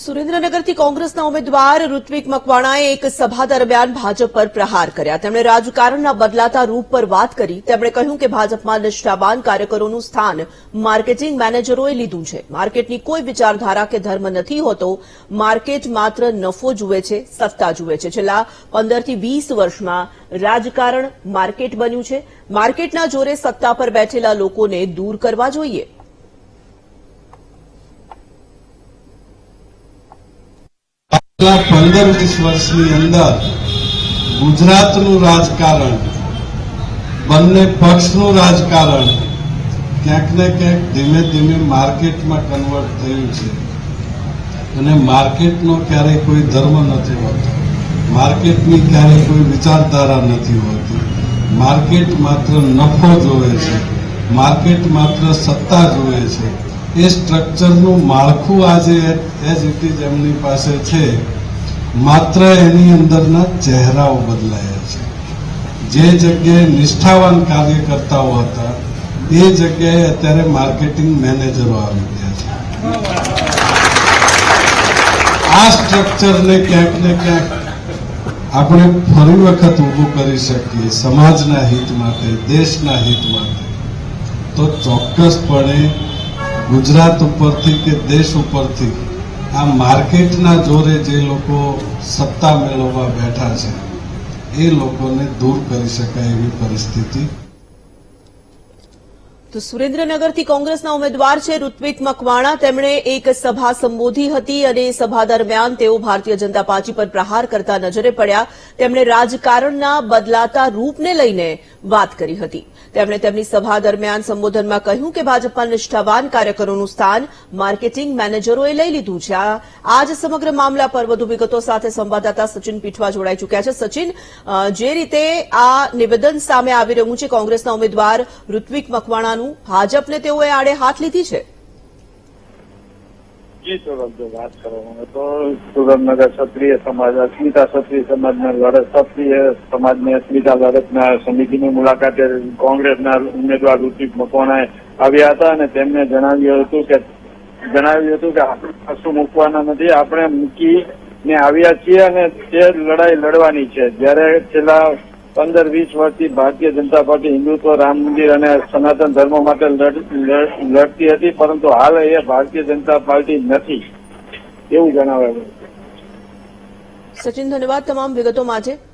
સુરેન્દ્રનગરથી કોંગ્રેસના ઉમેદવાર ઋત્વિક મકવાણાએ એક સભા દરમિયાન ભાજપ પર પ્રહાર કર્યા. તેમણે રાજકારણના બદલાતા રૂપ પર વાત કરી. તેમણે કહ્યું કે ભાજપમાં નિષ્ઠાવાન કાર્યકરોનું સ્થાન માર્કેટિંગ મેનેજરોએ લીધું છે. માર્કેટની કોઈ વિચારધારા કે ધર્મ નથી હોતો. માર્કેટ માત્ર નફો જુએ છે, સત્તા જુએ છે. છેલ્લા પંદરથી વીસ વર્ષમાં રાજકારણ માર્કેટ બન્યું છે. માર્કેટના જોરે સત્તા પર બેઠેલા લોકોને દૂર કરવા જોઈએ. પંદર વીસ વર્ષની અંદર ગુજરાતનું રાજકારણ, બંને પક્ષનું રાજકારણ ક્યાંક ને ક્યાંક ધીમે ધીમે માર્કેટમાં કન્વર્ટ થયું છે. અને માર્કેટનો ક્યારેય કોઈ ધર્મ નથી હોતો. માર્કેટની ક્યારેય કોઈ વિચારધારા નથી હોતી. માર્કેટ માત્ર નફો જોવે છે. માર્કેટ માત્ર સત્તા જોવે છે. એ સ્ટ્રક્ચરનું માળખું આજે એઝ ઇટ ઇઝ એમની પાસે છે. માત્ર એની અંદરના ચહેરાઓ બદલાયા છે. જે જગ્યાએ નિષ્ઠાવાન કાર્યકર્તાઓ હતા, એ જગ્યાએ અત્યારે માર્કેટિંગ મેનેજરો આવી ગયા છે. આ સ્ટ્રક્ચરને ક્યાંક ને ક્યાંક આપણે ફરી વખત ઊભું કરી શકીએ સમાજના હિત માટે, દેશના હિત માટે. તો ચોક્કસપણે ગુજરાત ઉપરથી કે દેશ ઉપરથી આ માર્કેટના જોરે જે લોકો સત્તા મેળવવા બેઠા છે, એ લોકોને દૂર કરી શકાય એવી પરિસ્થિતિ તો સુરેન્દ્રનગરથી કોંગ્રેસના ઉમેદવાર છે ઋત્વિક મકવાણા. તેમણે એક સભા સંબોધી હતી અને સભા દરમિયાન તેઓ ભારતીય જનતા પાર્ટી પર પ્રહાર કરતા નજરે પડ્યા. તેમણે રાજકારણના બદલાતા રૂપને લઈને વાત કરી હતી. તેમણે તેમની સભા દરમિયાન સંબોધનમાં કહ્યું કે ભાજપમાં નિષ્ઠાવાન કાર્યકરોનું સ્થાન માર્કેટિંગ મેનેજરોએ લઈ લીધું છે. આ આ જ સમગ્ર મામલા પર વધુ વિગતો સાથે સંવાદદાતા સચિન પીઠવા જોડાઈ ચૂક્યા છે. સચિન જે રીતે આ નિવેદન સામે આવી રહ્યું છે કોંગ્રેસના ઉમેદવાર ઋત્વિક મકવાણાનું ભાજપને તેઓએ આડે હાથ લીધી છે? જી સૌરભ જો વાત કરવામાં તો સુરેન્દ્રનગર ક્ષત્રિય સમાજ, અસ્મિતા ક્ષત્રિય સમાજના લડત ક્ષત્રિય સમાજની અસ્મિતા લડતના સમિતિની મુલાકાતે કોંગ્રેસના ઉમેદવાર ઋતિક મકવાણાએ આવ્યા હતા અને તેમને જણાવ્યું હતું કે, જણાવ્યું હતું કે કશું મૂકવાના નથી, આપણે મૂકીને આવ્યા છીએ અને તે લડાઈ લડવાની છે. જ્યારે છેલ્લા પંદર, વીસ વર્ષથી ભારતીય જનતા પાર્ટી, હિન્દુત્વ, રામ મંદિર અને સનાતન ધર્મ માટે લડ- લડ- લડતી હતી, પરંતુ હાલ એ ભારતીય જનતા પાર્ટી નથી. એવું જણાવાયું સચિન, ધન્યવાદ તમામ વિગતો માટે